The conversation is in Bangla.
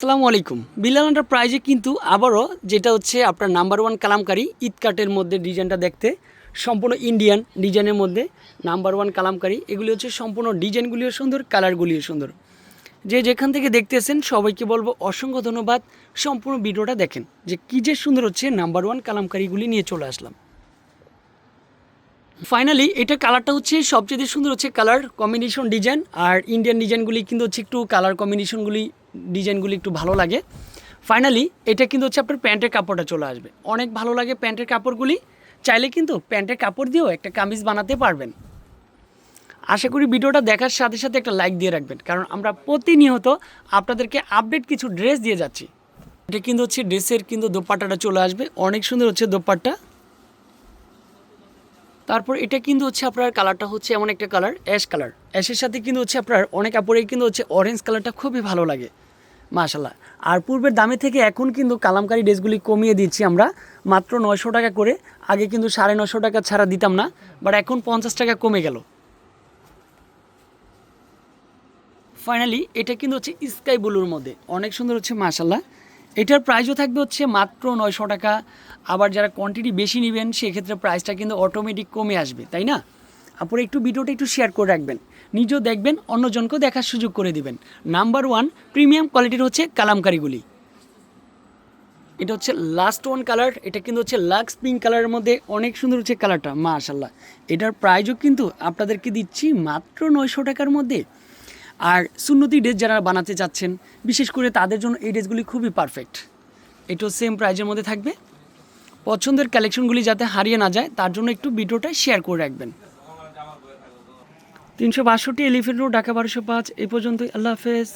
আসসালামু আলাইকুম। বিলাল প্রাইজে কিন্তু আবারও যেটা হচ্ছে আপনার নাম্বার ওয়ান কালামকারি ঈদ কাটের মধ্যে ডিজাইনটা দেখতে, সম্পূর্ণ ইন্ডিয়ান ডিজাইনের মধ্যে নাম্বার ওয়ান কালামকারি। এগুলি হচ্ছে সম্পূর্ণ ডিজাইনগুলিও সুন্দর, কালারগুলিও সুন্দর। যে যেখান থেকে দেখতেছেন সবাইকে বলব অসংখ্য ধন্যবাদ। সম্পূর্ণ ভিডিওটা দেখেন যে কী যে সুন্দর হচ্ছে নাম্বার ওয়ান কালামকারিগুলি নিয়ে চলে আসলাম। ফাইনালি এটা কালারটা হচ্ছে সবচেয়ে সুন্দর হচ্ছে কালার কম্বিনেশন ডিজাইন আর ইন্ডিয়ান ডিজাইনগুলি কিন্তু হচ্ছে একটু কালার কম্বিনেশনগুলি ডিজাইনগুলি একটু ভালো লাগে। ফাইনালি এটা কিন্তু হচ্ছে আপনার প্যান্টের কাপড়টা চলে আসবে। অনেক ভালো লাগে প্যান্টের কাপড়গুলি। চাইলে কিন্তু প্যান্টের কাপড় দিয়েও একটা কামিজ বানাতে পারবেন। আশা করি ভিডিওটা দেখার সাথে সাথে একটা লাইক দিয়ে রাখবেন। কারণ আমরা প্রতিনিয়ত আপনাদেরকে আপডেট কিছু ড্রেস দিয়ে যাচ্ছি। এটা কিন্তু হচ্ছে ড্রেসের কিন্তু দোপাট্টাটা চলে আসবে। অনেক সুন্দর হচ্ছে দোপাট্টা। তারপর এটা কিন্তু হচ্ছে আপনার কালারটা হচ্ছে এমন একটা কালার অ্যাশ কালার অ্যাশের সাথে কিন্তু হচ্ছে আপনার অনেক কাপড়ে কিন্তু হচ্ছে অরেঞ্জ কালারটা খুবই ভালো লাগে। মাশাল্লাহ আর পূর্বের দামে থেকে এখন কিন্তু কালামকারি ড্রেসগুলি কমিয়ে দিচ্ছি আমরা। মাত্র নয়শো টাকা করে। আগে কিন্তু সাড়ে নশো টাকা ছাড়া দিতাম না বাট এখন পঞ্চাশ টাকা কমে গেল। ফাইনালি এটা কিন্তু হচ্ছে স্কাই ব্লুর মধ্যে। অনেক সুন্দর হচ্ছে মাশাল্লাহ এটার প্রাইসও থাকবে হচ্ছে মাত্র নয়শো টাকা। আবার যারা কোয়ান্টিটি বেশি নেবেন, সেক্ষেত্রে প্রাইসটা কিন্তু অটোমেটিক কমে আসবে, তাই না? আপনারা একটু ভিডিওটা একটু শেয়ার করে রাখবেন। নিজেও দেখবেন, অন্যজনকেও দেখার সুযোগ করে দিবেন। নাম্বার ওয়ান প্রিমিয়াম কোয়ালিটির হচ্ছে কালামকারিগুলি এটা হচ্ছে লাস্ট ওয়ান কালার এটা কিন্তু হচ্ছে লাক্স পিঙ্ক কালারের মধ্যে অনেক সুন্দর হচ্ছে কালারটা মাশাল্লাহ এটার প্রাইজও কিন্তু আপনাদেরকে দিচ্ছি মাত্র নয়শো টাকার মধ্যে। আর সুন্নতি ড্রেস যারা বানাতে চাচ্ছেন, বিশেষ করে তাদের জন্য এই ড্রেসগুলি খুবই পারফেক্ট এটাও সেম প্রাইজের মধ্যে থাকবে। পছন্দের কালেকশনগুলি যাতে হারিয়ে না যায়, তার জন্য একটু ভিডিওটা শেয়ার করে রাখবেন। তিনশো বাষট্টি এলিফেন্ট রোড ঢাকা বারোশো পাঁচ। এ পর্যন্তই আল্লাহ হাফেজ।